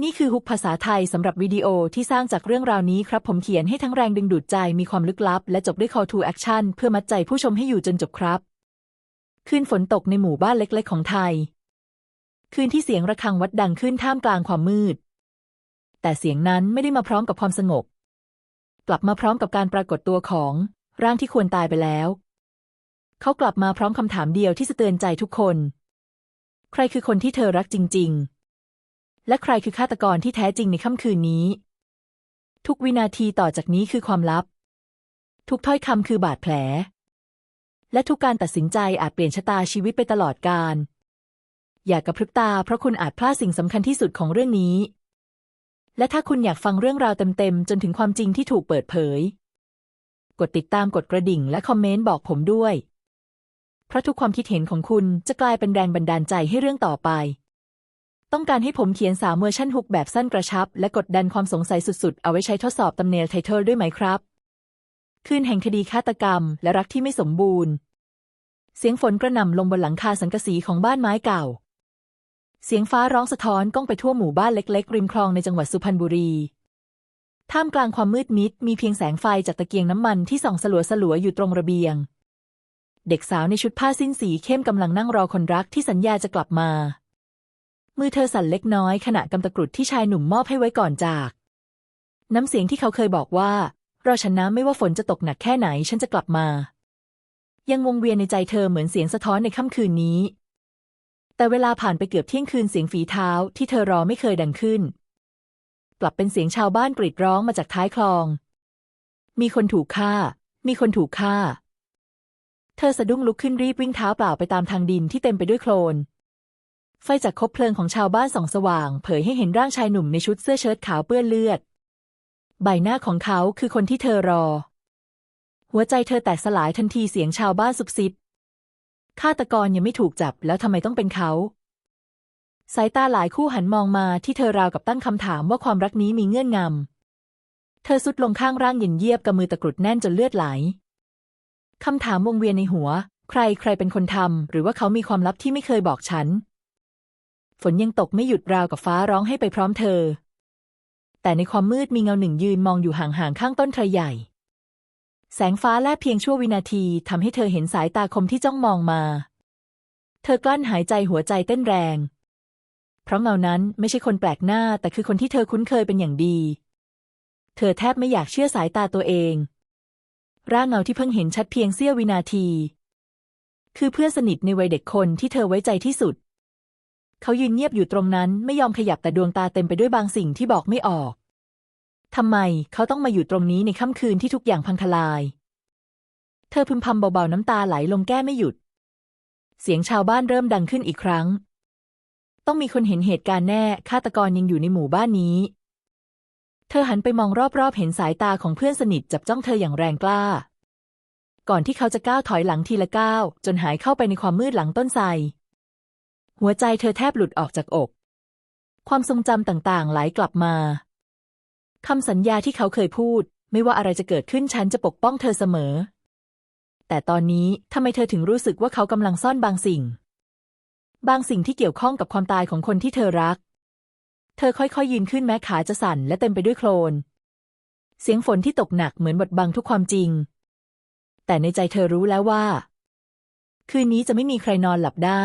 นี่คือฮุกภาษาไทยสำหรับวิดีโอที่สร้างจากเรื่องราวนี้ครับ ผมเขียนให้ทั้งแรงดึงดูดใจมีความลึกลับ และจบด้วย call to action เพื่อมัดใจผู้ชมให้อยู่จนจบครับ คืนฝนตกในหมู่บ้านเล็ก ๆ ของไทย คืนที่เสียงระฆังวัดดังขึ้นท่ามกลางความมืด แต่เสียงนั้นไม่ได้มาพร้อมกับความสงบ กลับมาพร้อมกับการปรากฏตัวของร่างที่ควรตายไปแล้ว เขากลับมาพร้อมคำถามเดียวที่สะเตือนใจทุกคน ใครคือคนที่เธอรักจริง ๆ และใครคือฆาตกรที่แท้จริงในค่ำคืนนี้ ทุกวินาทีต่อจากนี้คือความลับ ทุกถ้อยคำคือบาดแผล และทุกการตัดสินใจอาจเปลี่ยนชะตาชีวิตไปตลอดกาลอย่ากระพริบตาเพราะคุณอาจพลาดสิ่งสำคัญที่สุดของเรื่องนี้ และถ้าคุณอยากฟังเรื่องราวเต็มๆ จนถึงความจริงที่ถูกเปิดเผย กดติดตามกดกระดิ่งและคอมเมนต์บอกผมด้วย เพราะทุกความคิดเห็นของคุณจะกลายเป็นแรงบันดาลใจให้เรื่องต่อไป ต้องการให้ผมเขียนสามเวอร์ชันฮุกแบบสั้นกระชับ และกดดันความสงสัยสุดๆ เอาไว้ใช้ทดสอบตำเนลไทเทลด้วยไหมครับ คืนแห่งคดีฆาตกรรม และรักที่ไม่สมบูรณ์ เสียงฝนกระหน่ำลงบนหลังคาสังกะสีของบ้านไม้เก่า เสียงฟ้าร้องสะท้อนก้องไปทั่วหมู่บ้านเล็กๆ ริมคลองในจังหวัดสุพรรณบุรีท่ามกลางความมืดมิด มีเพียงแสงไฟจากตะเกียงน้ำมันที่ส่องสลัวสลัวๆอยู่ตรงระเบียง เด็กสาวในชุดผ้าสิ้นสีเข้มกำลังนั่งรอคนรักที่สัญญาจะกลับมา มือเธอสั่นเล็กน้อยขณะกำตะกรุดที่ชายหนุ่มมอบให้ไว้ก่อนจาก น้ำเสียงที่เขาเคยบอกว่า รอฉันนะไม่ว่าฝนจะตกหนักแค่ไหนฉันจะกลับมา ยังวงเวียนในใจเธอเหมือนเสียงสะท้อนในค่ำคืนนี้ แต่เวลาผ่านไปเกือบเที่ยงคืนเสียงฝีเท้าที่เธอรอไม่เคยดังขึ้น กลับเป็นเสียงชาวบ้านกรีดร้องมาจากท้ายคลอง มีคนถูกฆ่า มีคนถูกฆ่า เธอสะดุ้งลุกขึ้นรีบวิ่งเท้าเปล่าไปตามทางดินที่เต็มไปด้วยโคลน ไฟจากคบเพลิงของชาวบ้านส่องสว่าง เผยให้เห็นร่างชายหนุ่มในชุดเสื้อเชิ้ตขาวเปื้อนเลือด ใบหน้าของเขาคือคนที่เธอรอ หัวใจเธอแตกสลายทันทีเสียงชาวบ้านซุบซิบฆาตกรยังไม่ถูกจับแล้วทำไมต้องเป็นเขา สายตาหลายคู่หันมองมาที่เธอราวกับตั้งคำถามว่าความรักนี้มีเงื่อนงำ เธอสุดลงข้างร่างเย็นเยียบกับมือตะกรุดแน่นจนเลือดไหล คำถามวงเวียนในหัว ใครใครเป็นคนทำหรือว่าเขามีความลับที่ไม่เคยบอกฉัน ฝนยังตกไม่หยุดราวกับฟ้าร้องให้ไปพร้อมเธอ แต่ในความมืดมีเงาหนึ่งยืนมองอยู่ห่างๆข้างต้นไทรใหญ่ แสงฟ้าแลบเพียงชั่ววินาทีทำให้เธอเห็นสายตาคมที่จ้องมองมา เธอกลั้นหายใจหัวใจเต้นแรง เพราะเงานั้นไม่ใช่คนแปลกหน้า แต่คือคนที่เธอคุ้นเคยเป็นอย่างดี เธอแทบไม่อยากเชื่อสายตาตัวเอง ร่างเงาที่เพิ่งเห็นชัดเพียงเสี้ยววินาที คือเพื่อนสนิทในวัยเด็กคนที่เธอไว้ใจที่สุด เขายืนเงียบอยู่ตรงนั้นไม่ยอมขยับแต่ดวงตาเต็มไปด้วยบางสิ่งที่บอกไม่ออก ทำไมเขาต้องมาอยู่ตรงนี้ในค่ำคืนที่ทุกอย่างพังทลาย เธอพึมพำเบาๆน้ำตาไหลลงแก้ไม่หยุด เสียงชาวบ้านเริ่มดังขึ้นอีกครั้ง ต้องมีคนเห็นเหตุการณ์แน่ฆาตกรยังอยู่ในหมู่บ้านนี้ เธอหันไปมองรอบๆ เห็นสายตาของเพื่อนสนิทจับจ้องเธออย่างแรงกล้า ก่อนที่เขาจะก้าวถอยหลังทีละก้าวจนหายเข้าไปในความมืดหลังต้นไทร หัวใจเธอแทบหลุดออกจากอก ความทรงจำต่างๆ ไหลกลับมาคำสัญญาที่เขาเคยพูด ไม่ว่าอะไรจะเกิดขึ้นฉันจะปกป้องเธอเสมอ แต่ตอนนี้ทำไมเธอถึงรู้สึกว่าเขากำลังซ่อนบางสิ่ง บางสิ่งที่เกี่ยวข้องกับความตายของคนที่เธอรัก เธอค่อยๆยืนขึ้นแม้ขาจะสั่นและเต็มไปด้วยโคลน เสียงฝนที่ตกหนักเหมือนบดบังทุกความจริง แต่ในใจเธอรู้แล้วว่า คืนนี้จะไม่มีใครนอนหลับได้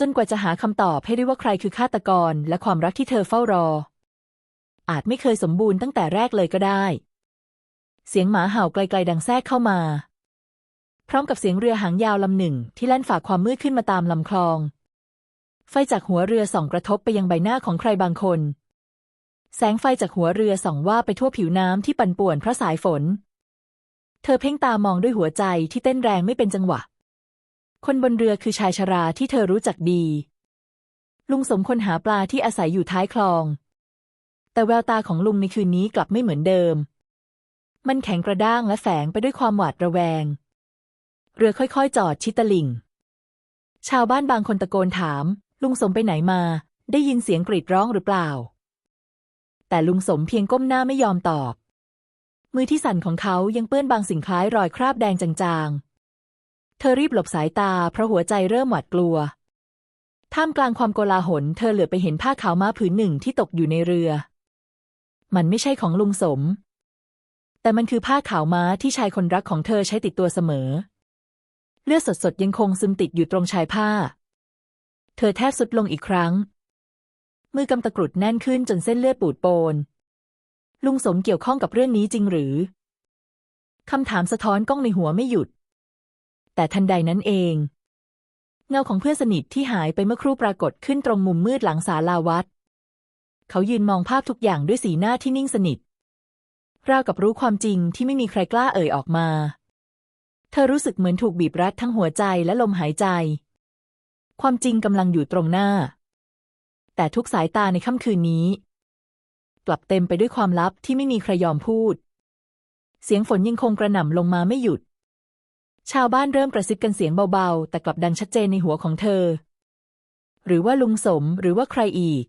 จนกว่าจะหาคำตอบให้ได้ว่าใครคือฆาตกร และความรักที่เธอเฝ้ารอ อาจไม่เคยสมบูรณ์ตั้งแต่แรกเลยก็ได้ เสียงหมาเห่าไกลๆดังแทรกเข้ามา พร้อมกับเสียงเรือหางยาวลำหนึ่ง ที่แล่นฝ่าความมืดขึ้นมาตามลำคลอง ไฟจากหัวเรือส่องกระทบไปยังใบหน้าของใครบางคน แสงไฟจากหัวเรือส่องว่าไปทั่วผิวน้ำที่ปั่นป่วนเพราะสายฝน เธอเพ่งตามองด้วยหัวใจที่เต้นแรงไม่เป็นจังหวะ คนบนเรือคือชายชราที่เธอรู้จักดี ลุงสมคนหาปลาที่อาศัยอยู่ท้ายคลอง แต่แววตาของลุงในคืนนี้กลับไม่เหมือนเดิม มันแข็งกระด้างและแฝงไปด้วยความหวาดระแวง เรือค่อยๆ จอดชิดตลิ่ง ชาวบ้านบางคนตะโกนถาม ลุงสมไปไหนมา ได้ยินเสียงกรีดร้องหรือเปล่า แต่ลุงสมเพียงก้มหน้าไม่ยอมตอบ มือที่สั่นของเขายังเปื้อนบางสิ่งคล้ายรอยคราบแดงจางๆ เธอรีบหลบสายตาเพราะหัวใจเริ่มหวาดกลัว ท่ามกลางความโกลาหล เธอเหลือไปเห็นผ้าขาวม้าผืนหนึ่งที่ตกอยู่ในเรือ มันไม่ใช่ของลุงสม แต่มันคือผ้าขาวม้าที่ชายคนรักของเธอใช้ติดตัวเสมอ เลือดสดๆยังคงซึมติดอยู่ตรงชายผ้า เธอแทบสุดลงอีกครั้ง มือกำตะกรุดแน่นขึ้นจนเส้นเลือดปูดโปน ลุงสมเกี่ยวข้องกับเรื่องนี้จริงหรือคำถามสะท้อนกล้องในหัวไม่หยุด แต่ทันใดนั้นเอง เงาของเพื่อนสนิทที่หายไปเมื่อครู่ปรากฏขึ้นตรงมุมมืดหลังศาลาวัด เขายืนมองภาพทุกอย่างด้วยสีหน้าที่นิ่งสนิทราวกับรู้ความจริงที่ไม่มีใครกล้าเอ่ยออกมา เธอรู้สึกเหมือนถูกบีบรัดทั้งหัวใจและลมหายใจ ความจริงกำลังอยู่ตรงหน้า แต่ทุกสายตาในค่ำคืนนี้ กลับเต็มไปด้วยความลับที่ไม่มีใครยอมพูด เสียงฝนยังคงกระหน่ำลงมาไม่หยุด ชาวบ้านเริ่มกระซิบกันเสียงเบาๆ แต่กลับดังชัดเจนในหัวของเธอ หรือว่าลุงสมหรือว่าใครอีก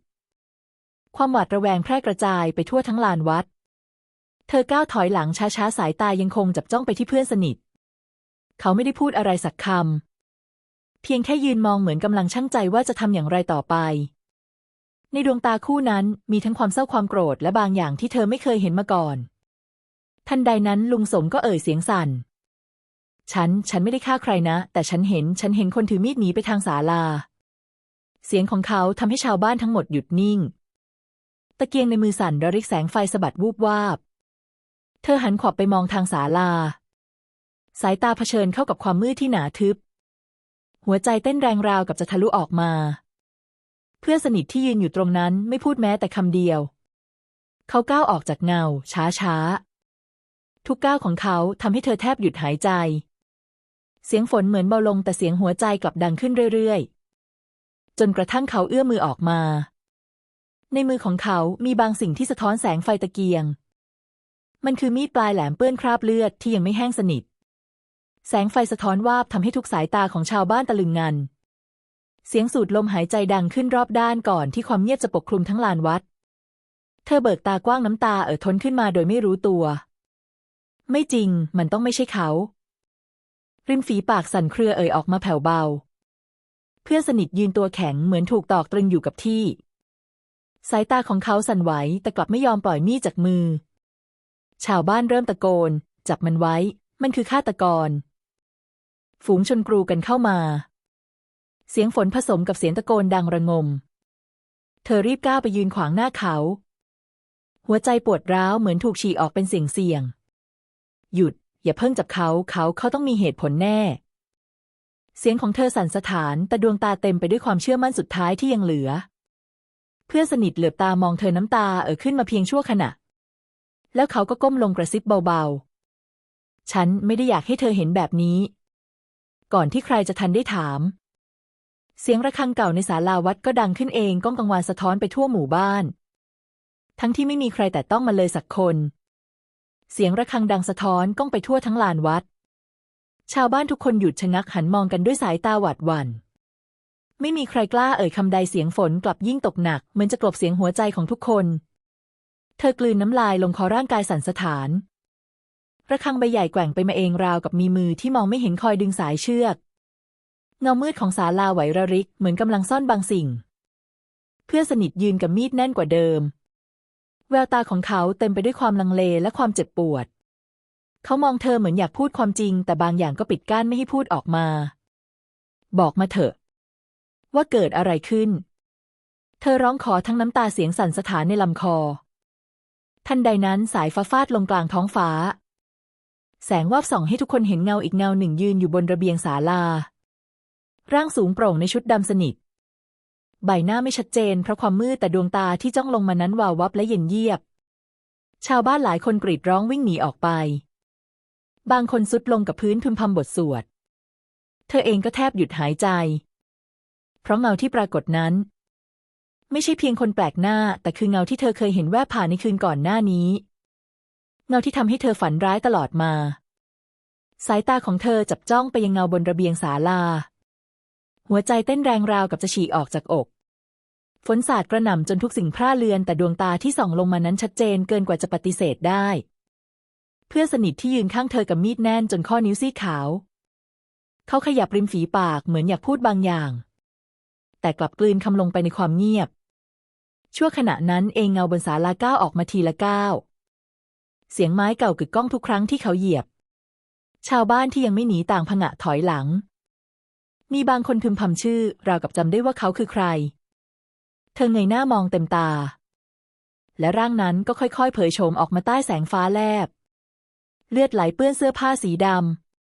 ความหวาดระแวงแพร่กระจายไปทั่วทั้งลานวัด เธอก้าวถอยหลังช้าๆ สายตายังคงจับจ้องไปที่เพื่อนสนิท เขาไม่ได้พูดอะไรสักคำ เพียงแค่ยืนมองเหมือนกำลังชั่งใจว่าจะทำอย่างไรต่อไป ในดวงตาคู่นั้นมีทั้งความเศร้าความโกรธและบางอย่างที่เธอไม่เคยเห็นมาก่อน ทันใดนั้นลุงสมก็เอ่ยเสียงสั่น ฉัน ฉันไม่ได้ฆ่าใครนะ แต่ฉันเห็น ฉันเห็นคนถือมีดหนีไปทางศาลา เสียงของเขาทำให้ชาวบ้านทั้งหมดหยุดนิ่ง ตะเกียงในมือสั่นระริกแสงไฟสะบัดวูบวาบ เธอหันขวับไปมองทางศาลา สายตาเผชิญเข้ากับความมืดที่หนาทึบ หัวใจเต้นแรงราวกับจะทะลุออกมา เพื่อนสนิทที่ยืนอยู่ตรงนั้นไม่พูดแม้แต่คำเดียว เขาก้าวออกจากเงา ช้าช้าๆทุกก้าวของเขาทำให้เธอแทบหยุดหายใจ เสียงฝนเหมือนเบาลงแต่เสียงหัวใจกลับดังขึ้นเรื่อยๆ จนกระทั่งเขาเอื้อมมือออกมา ในมือของเขามีบางสิ่งที่สะท้อนแสงไฟตะเกียง มันคือมีดปลายแหลมเปื้อนคราบเลือดที่ยังไม่แห้งสนิท แสงไฟสะท้อนวาบทำให้ทุกสายตาของชาวบ้านตะลึงงัน เสียงสูดลมหายใจดังขึ้นรอบด้านก่อนที่ความเงียบจะปกคลุมทั้งลานวัด เธอเบิกตากว้างน้ำตาเอ่อท้นขึ้นมาโดยไม่รู้ตัว ไม่จริง มันต้องไม่ใช่เขา ริมฝีปากสั่นเครือเอ่ยออกมาแผ่วเบา เพื่อนสนิทยืนตัวแข็งเหมือนถูกตอกตรึงอยู่กับที่ สายตาของเขาสั่นไหวแต่กลับไม่ยอมปล่อยมีดจากมือ ชาวบ้านเริ่มตะโกน จับมันไว้ มันคือฆาตกร ฝูงชนกรูกันเข้ามา เสียงฝนผสมกับเสียงตะโกนดังระงม เธอรีบก้าวไปยืนขวางหน้าเขา หัวใจปวดร้าวเหมือนถูกฉีกออกเป็นเสียงเสียงหยุด อย่าเพิ่งจับเขาเขาเขาต้องมีเหตุผลแน่ เสียงของเธอสั่นสะท้าน แต่ดวงตาเต็มไปด้วยความเชื่อมั่นสุดท้ายที่ยังเหลือ เพื่อนสนิทเหลือบตามองเธอน้ำตาเอ่อขึ้นมาเพียงชั่วขณะ แล้วเขาก็ก้มลงกระซิบเบาๆ ฉันไม่ได้อยากให้เธอเห็นแบบนี้ ก่อนที่ใครจะทันได้ถาม เสียงระฆังเก่าในศาลาวัดก็ดังขึ้นเองก้องกังวานสะท้อนไปทั่วหมู่บ้าน ทั้งที่ไม่มีใครแต่ต้องมาเลยสักคน เสียงระฆังดังสะท้อนก้องไปทั่วทั้งลานวัด ชาวบ้านทุกคนหยุดชะงักหันมองกันด้วยสายตาหวาดหวัน่น ไม่มีใครกล้าเอ่ยคำใดเสียงฝนกลับยิ่งตกหนักเหมือนจะกลบเสียงหัวใจของทุกคน เธอกลืนน้ำลายลงคอร่างกายสั่นสะท้าน ระฆังใบใหญ่แกว่งไปมาเองราวกับมีมือที่มองไม่เห็นคอยดึงสายเชือก เงามืดของศาลาไหวระริกเหมือนกำลังซ่อนบางสิ่ง เพื่อนสนิทยืนกับมีดแน่นกว่าเดิม แววตาของเขาเต็มไปด้วยความลังเลและความเจ็บปวด เขามองเธอเหมือนอยากพูดความจริง แต่บางอย่างก็ปิดกั้นไม่ให้พูดออกมา บอกมาเถอะ ว่าเกิดอะไรขึ้น เธอร้องขอทั้งน้ำตาเสียงสั่นสะท้านในลำคอ ทันใดนั้นสายฟ้าฟาดลงกลางท้องฟ้า แสงวาบส่องให้ทุกคนเห็นเงาอีกเงาหนึ่งยืนอยู่บนระเบียงศาลา ร่างสูงโปร่งในชุดดำสนิท ใบหน้าไม่ชัดเจนเพราะความมืดแต่ดวงตาที่จ้องลงมานั้นวาววับและเย็นเยียบ ชาวบ้านหลายคนกรีดร้องวิ่งหนีออกไป บางคนสุดลงกับพื้นพึมพำบทสวด เธอเองก็แทบหยุดหายใจ เพราะเงาที่ปรากฏนั้น ไม่ใช่เพียงคนแปลกหน้า แต่คือเงาที่เธอเคยเห็นแวบผ่านในคืนก่อนหน้านี้ เงาที่ทำให้เธอฝันร้ายตลอดมา สายตาของเธอจับจ้องไปยังเงาบนระเบียงศาลาหัวใจเต้นแรงราวกับจะฉีกออกจากอก ฝนสาดกระหน่ำจนทุกสิ่งพร่าเลือนแต่ดวงตาที่ส่องลงมานั้นชัดเจนเกินกว่าจะปฏิเสธได้ เพื่อนสนิทที่ยืนข้างเธอกับมีดแน่นจนข้อนิ้วซีขาว เขาขยับริมฝีปากเหมือนอยากพูดบางอย่าง แต่กลับกลืนคำลงไปในความเงียบ ชั่วขณะนั้นเองเงาบนศาลาก้าวออกมาทีละก้าวเสียงไม้เก่ากึกก้องทุกครั้งที่เขาเหยียบ ชาวบ้านที่ยังไม่หนีต่างผงะถอยหลัง มีบางคนพึมพำชื่อราวกับจำได้ว่าเขาคือใคร เธอเงยหน้ามองเต็มตา และร่างนั้นก็ค่อยๆ เผยโฉมออกมาใต้แสงฟ้าแลบ เลือดไหลเปื้อนเสื้อผ้าสีด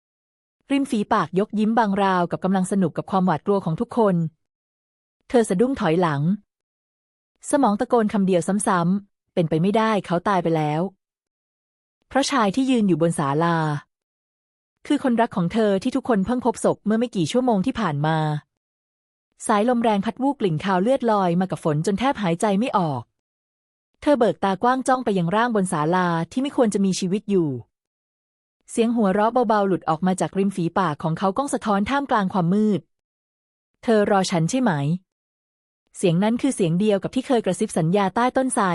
ำ ริมฝีปากยกยิ้มบางราวกับกำลังสนุกกับความหวาดกลัวของทุกคน เธอสะดุ้งถอยหลัง สมองตะโกนคำเดียวซ้ำๆ เป็นไปไม่ได้เขาตายไปแล้ว เพราะชายที่ยืนอยู่บนศาลา คือคนรักของเธอที่ทุกคนเพิ่งพบศพเมื่อไม่กี่ชั่วโมงที่ผ่านมา สายลมแรงพัดวูบกลิ่นคาวเลือดลอยมากับฝนจนแทบหายใจไม่ออก เธอเบิกตากว้างจ้องไปยังร่างบนศาลาที่ไม่ควรจะมีชีวิตอยู่ เสียงหัวเราะเบาๆหลุดออกมาจากริมฝีปากของเขาก้องสะท้อนท่ามกลางความมืด เธอรอฉันใช่ไหม เสียงนั้นคือเสียงเดียวกับที่เคยกระซิบสัญญาใต้ต้นไทร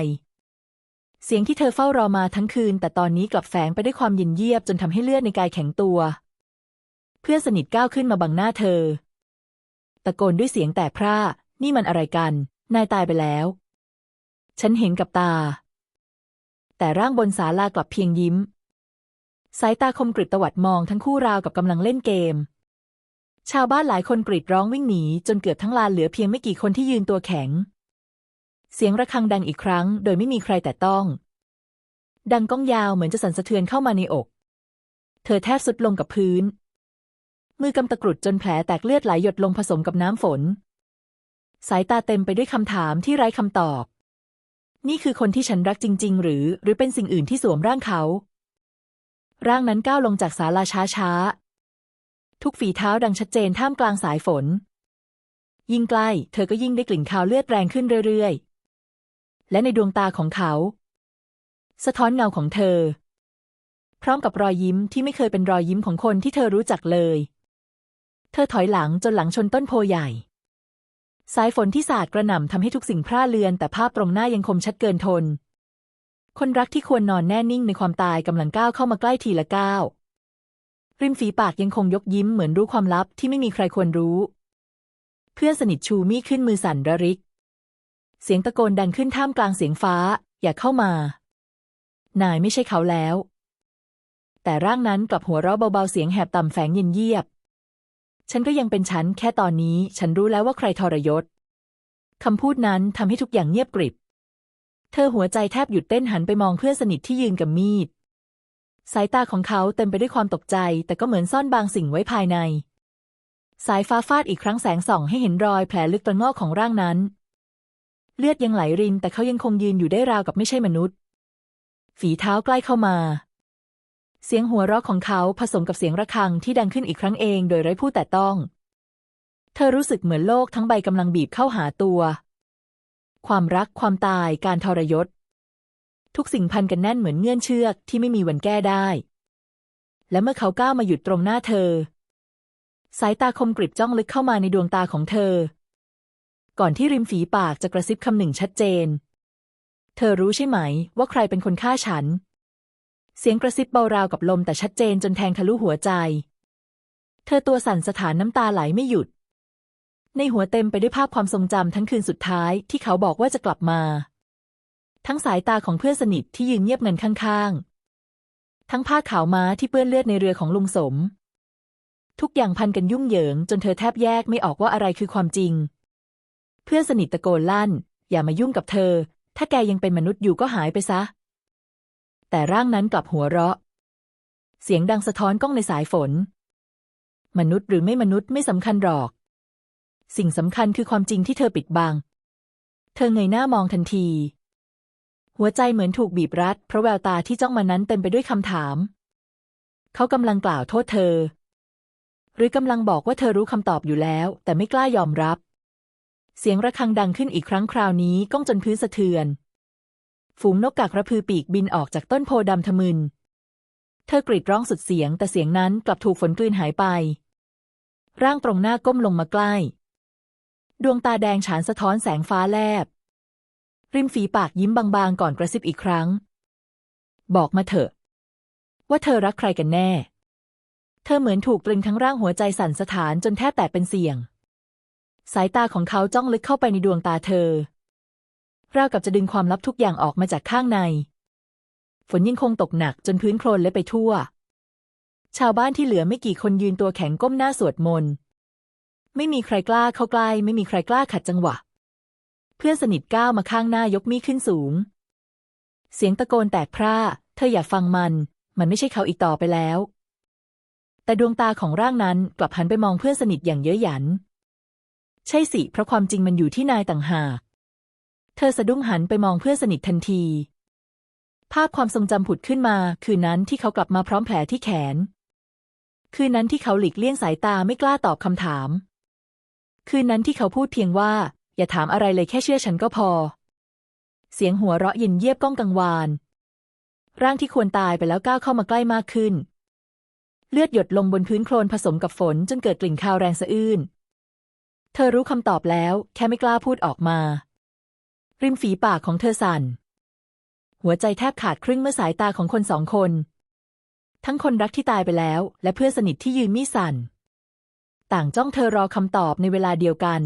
เสียงที่เธอเฝ้ารอมาทั้งคืน แต่ตอนนี้กลับแฝงไปด้วยความเย็นเยียบจนทำให้เลือดในกายแข็งตัว เพื่อนสนิทก้าวขึ้นมาบังหน้าเธอ ตะโกนด้วยเสียงแต่พร่า นี่มันอะไรกัน นายตายไปแล้ว ฉันเห็นกับตา แต่ร่างบนศาลากลับเพียงยิ้ม สายตาคมกริบตวัดมองทั้งคู่ราวกับกำลังเล่นเกม ชาวบ้านหลายคนกรีดร้องวิ่งหนี จนเกือบทั้งลานเหลือเพียงไม่กี่คนที่ยืนตัวแข็ง เสียงระฆังดังอีกครั้ง โดยไม่มีใครแต่ต้อง ดังก้องยาวเหมือนจะสั่นสะเทือนเข้ามาในอก เธอแทบสุดลงกับพื้น มือกำตะกรุดจนแผลแตกเลือดไหลหยดลงผสมกับน้ำฝน สายตาเต็มไปด้วยคำถามที่ไร้คำตอบ นี่คือคนที่ฉันรักจริง ๆ หรือ หรือเป็นสิ่งอื่นที่สวมร่างเขา ร่างนั้นก้าวลงจากศาลาช้าๆ ทุกฝีเท้าดังชัดเจนท่ามกลางสายฝน ยิ่งใกล้ เธอก็ยิ่งได้กลิ่นคาวเลือดแรงขึ้นเรื่อยๆ และในดวงตาของเขา สะท้อนเงาของเธอพร้อมกับรอยยิ้มที่ไม่เคยเป็นรอยยิ้มของคนที่เธอรู้จักเลย เธอถอยหลังจนหลังชนต้นโพใหญ่ สายฝนที่สาดกระหน่ำทำให้ทุกสิ่งพร่าเลือน แต่ภาพตรงหน้ายังคมชัดเกินทน คนรักที่ควรนอนแน่นิ่งในความตายกำลังก้าวเข้ามาใกล้ทีละก้าวริมฝีปากยังคงยกยิ้มเหมือนรู้ความลับที่ไม่มีใครควรรู้ เพื่อนสนิทชูมีขึ้นมือสั่นระริก เสียงตะโกนดังขึ้นท่ามกลางเสียงฟ้า อย่าเข้ามา นายไม่ใช่เขาแล้ว แต่ร่างนั้นกลับหัวเราะเบาๆเสียงแหบต่ำแฝงเย็นเยียบ ฉันก็ยังเป็นฉันแค่ตอนนี้ฉันรู้แล้วว่าใครทรยศคำพูดนั้นทำให้ทุกอย่างเงียบกริบ เธอหัวใจแทบหยุดเต้นหันไปมองเพื่อนสนิทที่ยืนกับมีด สายตาของเขาเต็มไปด้วยความตกใจ แต่ก็เหมือนซ่อนบางสิ่งไว้ภายใน สายฟ้าฟาดอีกครั้งแสงส่องให้เห็นรอยแผลลึกตรงงอกของร่างนั้น เลือดยังไหลรินแต่เขายังคงยืนอยู่ได้ราวกับไม่ใช่มนุษย์ ฝีเท้าใกล้เข้ามา เสียงหัวเราะของเขาผสมกับเสียงระฆังที่ดังขึ้นอีกครั้งเองโดยไร้ผู้แต่ต้อง เธอรู้สึกเหมือนโลกทั้งใบกำลังบีบเข้าหาตัว ความรักความตายการทรยศ ทุกสิ่งพันกันแน่นเหมือนเงื่อนเชือกที่ไม่มีวันแก้ได้ และเมื่อเขาก้าวมาหยุดตรงหน้าเธอ สายตาคมกริบจ้องลึกเข้ามาในดวงตาของเธอ ก่อนที่ริมฝีปากจะกระซิบคำหนึ่งชัดเจน เธอรู้ใช่ไหมว่าใครเป็นคนฆ่าฉัน เสียงกระซิบเบาราวกับลมแต่ชัดเจนจนแทงทะลุหัวใจ เธอตัวสั่นสถานน้ำตาไหลไม่หยุด ในหัวเต็มไปด้วยภาพความทรงจำทั้งคืนสุดท้ายที่เขาบอกว่าจะกลับมา ทั้งสายตาของเพื่อนสนิทที่ยืนเงียบเงินข้างๆ ทั้งผ้าขาวม้าที่เปื้อนเลือดในเรือของลุงสม ทุกอย่างพันกันยุ่งเหยิง จนเธอแทบแยกไม่ออกว่าอะไรคือความจริง เพื่อนสนิทตะโกนลั่น อย่ามายุ่งกับเธอ ถ้าแกยังเป็นมนุษย์อยู่ก็หายไปซะ แต่ร่างนั้นกลับหัวเราะ เสียงดังสะท้อนก้องในสายฝน มนุษย์หรือไม่มนุษย์ไม่สำคัญหรอก สิ่งสำคัญคือความจริงที่เธอปิดบัง เธอเงยหน้ามองทันที หัวใจเหมือนถูกบีบรัด เพราะแววตาที่จ้องมานั้นเต็มไปด้วยคำถาม เขากำลังกล่าวโทษเธอ หรือกำลังบอกว่าเธอรู้คำตอบอยู่แล้ว แต่ไม่กล้ายอมรับ เสียงระฆังดังขึ้นอีกครั้งคราวนี้ก้องจนพื้นสะเทือน ฝูงนกกากระพือปีกบินออกจากต้นโพดำทะมึน เธอกรีดร้องสุดเสียง แต่เสียงนั้นกลับถูกฝนกลืนหายไป ร่างตรงหน้าก้มลงมาใกล้ ดวงตาแดงฉานสะท้อนแสงฟ้าแลบ ริมฝีปากยิ้มบางๆ ก่อนกระซิบอีกครั้ง บอกมาเถอะ ว่าเธอรักใครกันแน่ เธอเหมือนถูกตรึงทั้งร่างหัวใจสั่นสะท้านจนแทบแตกเป็นเสี่ยง สายตาของเขาจ้องลึกเข้าไปในดวงตาเธอ ราวกับจะดึงความลับทุกอย่างออกมาจากข้างใน ฝนยังคงตกหนักจนพื้นโคลนเละไปทั่ว ชาวบ้านที่เหลือไม่กี่คนยืนตัวแข็งก้มหน้าสวดมนต์ไม่มีใครกล้าเข้าใกล้ ไม่มีใครกล้าขัดจังหวะ เพื่อนสนิทก้าวมาข้างหน้ายกมีดขึ้นสูง เสียงตะโกนแตกพร่า เธออย่าฟังมัน มันไม่ใช่เขาอีกต่อไปแล้ว แต่ดวงตาของร่างนั้นกลับหันไปมองเพื่อนสนิทอย่างเย้ยหยัน ใช่สิ เพราะความจริงมันอยู่ที่นายต่างหาก เธอสะดุ้งหันไปมองเพื่อนสนิททันที ภาพความทรงจำผุดขึ้นมา คืนนั้นที่เขากลับมาพร้อมแผลที่แขน คืนนั้นที่เขาหลีกเลี่ยงสายตาไม่กล้าตอบคำถาม คืนนั้นที่เขาพูดเพียงว่า อย่าถามอะไรเลยแค่เชื่อฉันก็พอ เสียงหัวเราะเย็นเยียบก้องกังวาน ร่างที่ควรตายไปแล้วก้าวเข้ามาใกล้มากขึ้น เลือดหยดลงบนพื้นโคลนผสมกับฝนจนเกิดกลิ่นคาวแรงสะอื้น เธอรู้คำตอบแล้ว แค่ไม่กล้าพูดออกมา ริมฝีปากของเธอสั่น หัวใจแทบขาดครึ่งเมื่อสายตาของคนสองคน ทั้งคนรักที่ตายไปแล้ว และเพื่อนสนิทที่ยืนมีสั่น ต่างจ้องเธอรอคำตอบในเวลาเดียวกัน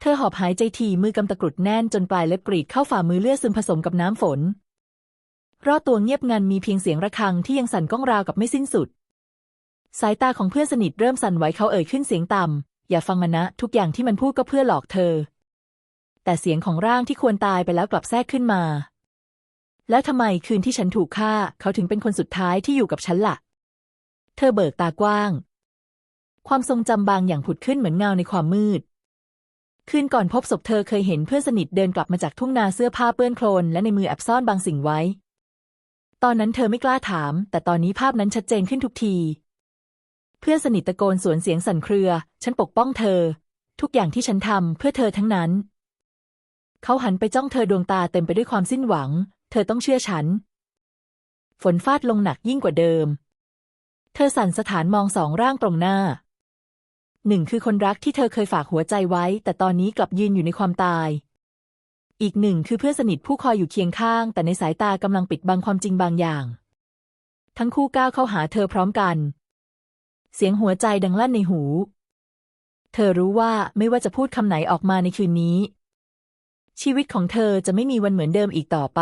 เธอหอบหายใจทีมือกำตะกรุดแน่นจนปลายเล็บกรีดเข้าฝ่ามือเลือดซึมผสมกับน้ำฝน รอบตัวเงียบงันมีเพียงเสียงระฆังที่ยังสั่นก้องราวกับไม่สิ้นสุด สายตาของเพื่อนสนิทเริ่มสั่นไหวเขาเอ่ยขึ้นเสียงต่ำอย่าฟังมันนะ ทุกอย่างที่มันพูดก็เพื่อหลอกเธอ แต่เสียงของร่างที่ควรตายไปแล้วกลับแทรกขึ้นมา แล้วทำไมคืนที่ฉันถูกฆ่า เขาถึงเป็นคนสุดท้ายที่อยู่กับฉันละ่ะ เธอเบิกตากว้าง ความทรงจำบางอย่างผุดขึ้นเหมือนเงาในความมืด คืนก่อนพบศพเธอเคยเห็นเพื่อนสนิทเดินกลับมาจากทุ่งนาเสื้อผ้าเปื้อนโคลนและในมือแอบซ่อนบางสิ่งไว้ ตอนนั้นเธอไม่กล้าถาม แต่ตอนนี้ภาพนั้นชัดเจนขึ้นทุกที เพื่อนสนิทตะโกนสวนเสียงสั่นเครือ ฉันปกป้องเธอ ทุกอย่างที่ฉันทำเพื่อเธอทั้งนั้น เขาหันไปจ้องเธอดวงตาเต็มไปด้วยความสิ้นหวัง เธอต้องเชื่อฉัน ฝนฟาดลงหนักยิ่งกว่าเดิม เธอสั่นสถานมองสองร่างตรงหน้า หนึ่งคือคนรักที่เธอเคยฝากหัวใจไว้ แต่ตอนนี้กลับยืนอยู่ในความตาย อีกหนึ่งคือเพื่อนสนิทผู้คอยอยู่เคียงข้าง แต่ในสายตากำลังปิดบังความจริงบางอย่าง ทั้งคู่ก้าวเข้าหาเธอพร้อมกัน เสียงหัวใจดังลั่นในหู เธอรู้ว่าไม่ว่าจะพูดคำไหนออกมาในคืนนี้ ชีวิตของเธอจะไม่มีวันเหมือนเดิมอีกต่อไป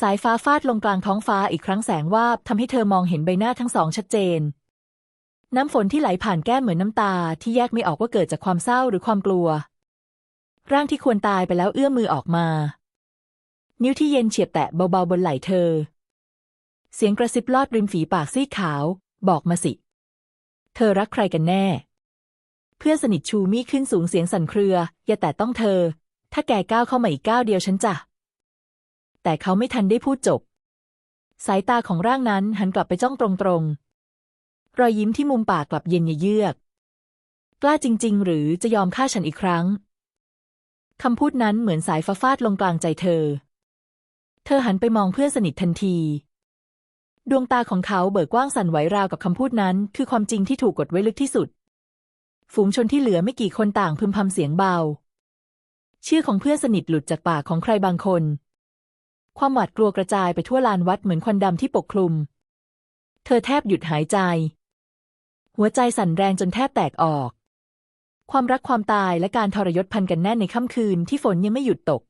สายฟ้าฟาดลงกลางท้องฟ้าอีกครั้งแสงวาบทำให้เธอมองเห็นใบหน้าทั้งสองชัดเจน น้ำฝนที่ไหลผ่านแก้มเหมือนน้ำตาที่แยกไม่ออกว่าเกิดจากความเศร้าหรือความกลัว ร่างที่ควรตายไปแล้วเอื้อมมือออกมา นิ้วที่เย็นเฉียบแตะเบาๆบนไหล่เธอ เสียงกระซิบลอดริมฝีปากซีดขาว บอกมาสิ เธอรักใครกันแน่ เพื่อนสนิทชูมีขึ้นสูงเสียงสั่นเครือ อย่าแต่ต้องเธอ ถ้าแกก้าวเข้ามาอีกก้าวเดียวฉันจะ แต่เขาไม่ทันได้พูดจบ สายตาของร่างนั้นหันกลับไปจ้องตรงๆ รอยยิ้มที่มุมปากกลับเย็นเยือก กล้าจริง ๆ หรือจะยอมฆ่าฉันอีกครั้ง คำพูดนั้นเหมือนสายฟ้าฟาดลงกลางใจเธอ เธอหันไปมองเพื่อนสนิททันที ดวงตาของเขาเบิกกว้างสั่นไหวราวกับคำพูดนั้น คือความจริงที่ถูกกดไว้ลึกที่สุด ฝูงชนที่เหลือไม่กี่คนต่างพึมพำเสียงเบา ชื่อของเพื่อนสนิทหลุดจากปากของใครบางคน ความหวาดกลัวกระจายไปทั่วลานวัดเหมือนควันดำที่ปกคลุม เธอแทบหยุดหายใจ หัวใจสั่นแรงจนแทบแตกออก ความรักความตายและการทรยศพันกันแน่นในค่ำคืนที่ฝนยังไม่หยุดตก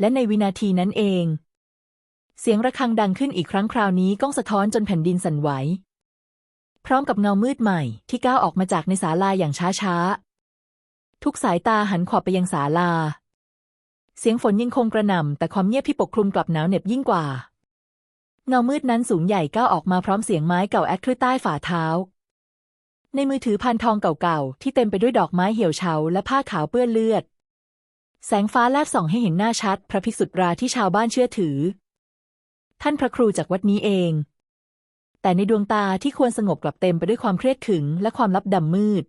และในวินาทีนั้นเอง เสียงระฆังดังขึ้นอีกครั้งคราวนี้ก้องสะท้อนจนแผ่นดินสั่นไหวพร้อมกับเงามืดใหม่ที่ก้าวออกมาจากในศาลาอย่างช้าๆ ทุกสายตาหันขอบไปยังศาลา เสียงฝนยังคงกระหน่ำแต่ความเงียบที่ปกคลุมกลับหนาวเหน็บยิ่งกว่า เงามืดนั้นสูงใหญ่ก้าวออกมาพร้อมเสียงไม้เก่าแอดคลือใต้ฝ่าเท้า ในมือถือพานทองเก่าๆ ที่เต็มไปด้วยดอกไม้เหี่ยวเฉาและผ้าขาวเปื้อนเลือด แสงฟ้าแลบส่องให้เห็นหน้าชัด พระภิกษุราที่ชาวบ้านเชื่อถือ ท่านพระครูจากวัดนี้เอง แต่ในดวงตาที่ควรสงบกลับเต็มไปด้วยความเครียดขึงและความลับดำมืด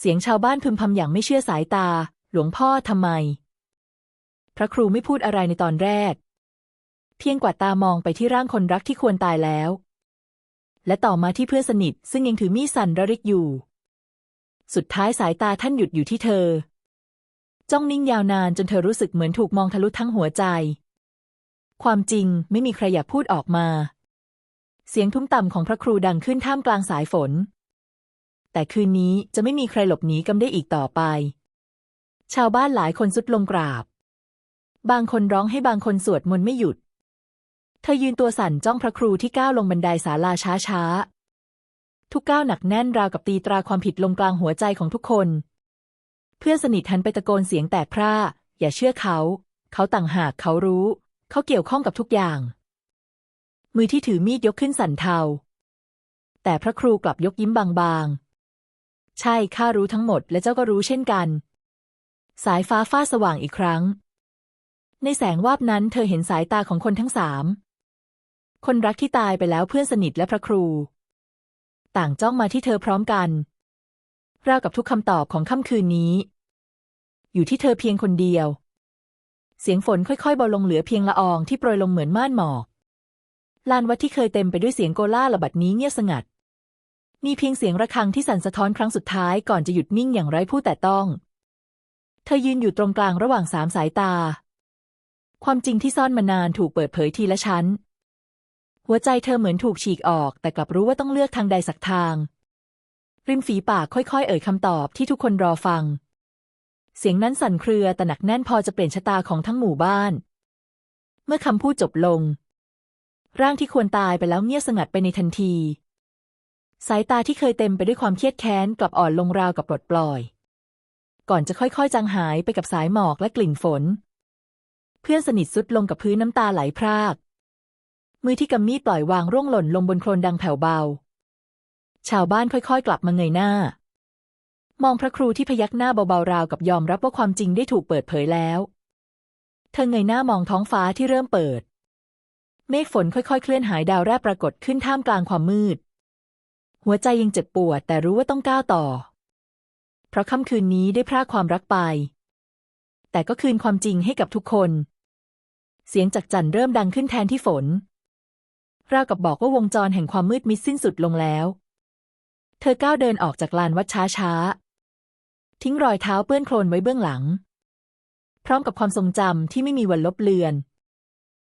เสียงชาวบ้านพึมพำอย่างไม่เชื่อสายตา หลวงพ่อทำไม พระครูไม่พูดอะไรในตอนแรก เพียงกว่าตามองไปที่ร่างคนรักที่ควรตายแล้ว และต่อมาที่เพื่อนสนิท ซึ่งยังถือมีดสั่นระริกอยู่ สุดท้ายสายตาท่านหยุดอยู่ที่เธอ จ้องนิ่งยาวนานจนเธอรู้สึกเหมือนถูกมองทะลุทั้งหัวใจ ความจริงไม่มีใครอยากพูดออกมา เสียงทุ้มต่ำของพระครูดังขึ้นท่ามกลางสายฝน แต่คืนนี้จะไม่มีใครหลบหนีกำได้อีกต่อไป ชาวบ้านหลายคนสุดลงกราบ บางคนร้องให้บางคนสวดมนต์ไม่หยุด เธอยืนตัวสั่นจ้องพระครูที่ก้าวลงบันไดศาลาช้าๆทุกก้าวหนักแน่นราวกับตีตราความผิดลงกลางหัวใจของทุกคน เพื่อนสนิทหันไปตะโกนเสียงแตกพร่า อย่าเชื่อเขา เขาต่างหากเขารู้ เขาเกี่ยวข้องกับทุกอย่าง มือที่ถือมีดยกขึ้นสั่นเทาแต่พระครูกลับยกยิ้มบางๆ ใช่ข้ารู้ทั้งหมดและเจ้าก็รู้เช่นกัน สายฟ้าฟาดสว่างอีกครั้ง ในแสงวาบนั้นเธอเห็นสายตาของคนทั้งสาม คนรักที่ตายไปแล้วเพื่อนสนิทและพระครู ต่างจ้องมาที่เธอพร้อมกันราวกับทุกคำตอบของค่ำคืนนี้ อยู่ที่เธอเพียงคนเดียว เสียงฝนค่อยๆเบาลงเหลือเพียงละอองที่โปรยลงเหมือนม่านหมอกลานวัดที่เคยเต็มไปด้วยเสียงโกล่าระบัดนี้เงียบสงัด มีเพียงเสียงระฆังที่สั่นสะท้อนครั้งสุดท้ายก่อนจะหยุดนิ่งอย่างไร้ผู้แต่ต้อง เธอยืนอยู่ตรงกลางระหว่างสามสายตา ความจริงที่ซ่อนมานานถูกเปิดเผยทีละชั้น หัวใจเธอเหมือนถูกฉีกออก แต่กลับรู้ว่าต้องเลือกทางใดสักทาง ริมฝีปากค่อยๆ เอ่ยคำตอบที่ทุกคนรอฟัง เสียงนั้นสั่นเครือแต่หนักแน่นพอจะเปลี่ยนชะตาของทั้งหมู่บ้าน เมื่อคำพูดจบลง ร่างที่ควรตายไปแล้วเงียบสงัดไปในทันที สายตาที่เคยเต็มไปด้วยความเครียดแค้นกลับอ่อนลงราวกับปลดปล่อย ก่อนจะค่อยๆ จางหายไปกับสายหมอกและกลิ่นฝน เพื่อนสนิทสุดลงกับพื้นน้ำตาไหลพราก มือที่กำมีดปล่อยวางร่วงหล่นลงบนโคลนดังแผ่วเบา ชาวบ้านค่อยๆ กลับมาเงยหน้า มองพระครูที่พยักหน้าเบาๆราวกับยอมรับว่าความจริงได้ถูกเปิดเผยแล้ว เธอเงยหน้ามองท้องฟ้าที่เริ่มเปิด เมฆฝนค่อยๆ เคลื่อนหายดาวแรกปรากฏขึ้นท่ามกลางความมืด หัวใจยังเจ็บปวดแต่รู้ว่าต้องก้าวต่อ เพราะค่ำคืนนี้ได้พรากความรักไป แต่ก็คืนความจริงให้กับทุกคน เสียงจากจันเริ่มดังขึ้นแทนที่ฝน ราวกับบอกว่าวงจรแห่งความมืดมิดสิ้นสุดลงแล้ว เธอก้าวเดินออกจากลานวัดช้าๆ ทิ้งรอยเท้าเปื้อนโคลนไว้เบื้องหลัง พร้อมกับความทรงจำที่ไม่มีวันลบเลือน